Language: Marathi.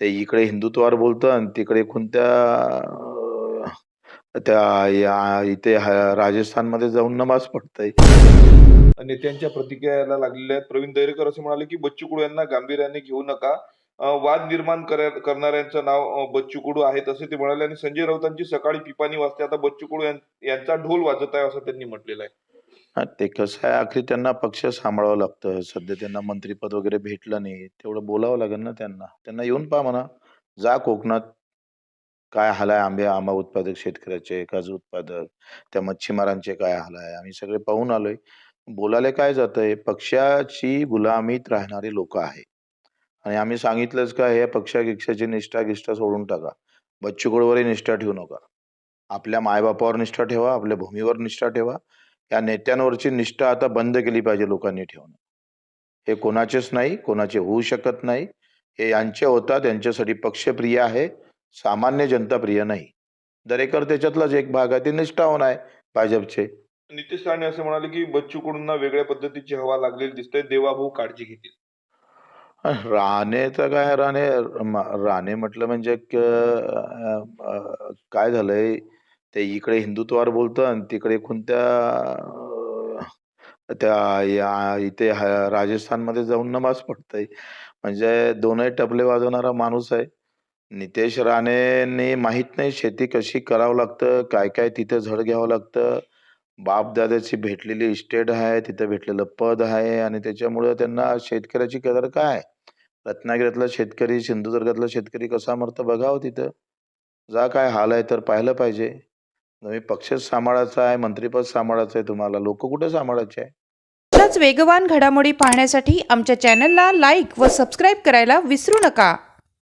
ते इकडे हिंदुत्वावर बोलतं आणि तिकडे कोणत्या त्या या इथे राजस्थानमध्ये जाऊन नमाज पडतय नेत्यांच्या प्रतिक्रियाला लागलेल्या आहेत. प्रवीण दरेकर असे म्हणाले की बच्चू कडू यांना गांभीर्याने घेऊ नका. वाद निर्माण करणाऱ्यांचं नाव बच्चू कडू आहे तसे ते म्हणाले. आणि संजय राऊतांची सकाळी पिपाणी वाजते. आता बच्चू कडू यांचा ढोल वाजत आहे असं त्यांनी म्हटलेलं आहे. ते कसं आहे आखरी त्यांना पक्ष सांभाळावं लागतं. सध्या त्यांना मंत्रीपद वगैरे भेटलं नाही. तेवढं बोलावं लागेल ना त्यांना. त्यांना येऊन पहा म्हणा जा कोकणात. काय हाल आहे आंबे आंबा उत्पादक शेतकऱ्याचे काजू उत्पादक त्या मच्छीमारांचे काय हाल आहे आम्ही सगळे पाहून आलोय. बोलायला काय जातंय? पक्षाची गुलामीत राहणारी लोक आहे आणि आम्ही सांगितलंच का हे पक्षागिक्षाची निष्ठा गिष्ठा सोडून टाका. बच्चू कडूवरही निष्ठा ठेवू नका. आपल्या मायबापावर निष्ठा ठेवा आपल्या भूमीवर निष्ठा ठेवा. या नेत्यांवरची निष्ठा आता बंद केली पाहिजे लोकांनी ठेवणं. हे कोणाचेच नाही कोणाचे होऊ शकत नाही. हे यांचे होतात यांच्यासाठी पक्षप्रिय आहे सामान्य जनता प्रिय नाही. दरेकर त्याच्यातलाच एक भाग आहे ते निष्ठावान आहे भाजपचे. नितेश राणे असे म्हणाले की बच्चू कडूंना वेगळ्या पद्धतीची हवा लागलेली दिसते देवाभाऊ काळजी घेतील. राणे तर काय राणे राणे म्हटलं म्हणजे काय झालंय? ते इकडे हिंदुत्वावर बोलतं आणि तिकडे कोणत्या त्या या इथे हा- राजस्थानमध्ये जाऊन नमाज पडतंय म्हणजे दोनही टपले वाजवणारा माणूस आहे. नितेश राणेंनी माहीत नाही शेती कशी करावं लागतं काय काय तिथे झड घ्यावं लागतं. बाप दादाची भेटलेली इस्टेट आहे तिथं भेटलेलं पद आहे आणि त्याच्यामुळं त्यांना शेतकऱ्याची कदर काय आहे? रत्नागिरीतला शेतकरी सिंधुदुर्गातला शेतकरी कसा मरतो बघावं तिथं. जा काय हाल आहे तर पाहिलं पाहिजे. नवी पक्षच सांभाळायचा आहे मंत्रीपद सांभाळायचं आहे तुम्हाला. लोक कुठे सांभाळायचे? आहे वेगवान घडामोडी पाहण्यासाठी आमच्या चॅनलला लाईक व सबस्क्राईब करायला विसरू नका.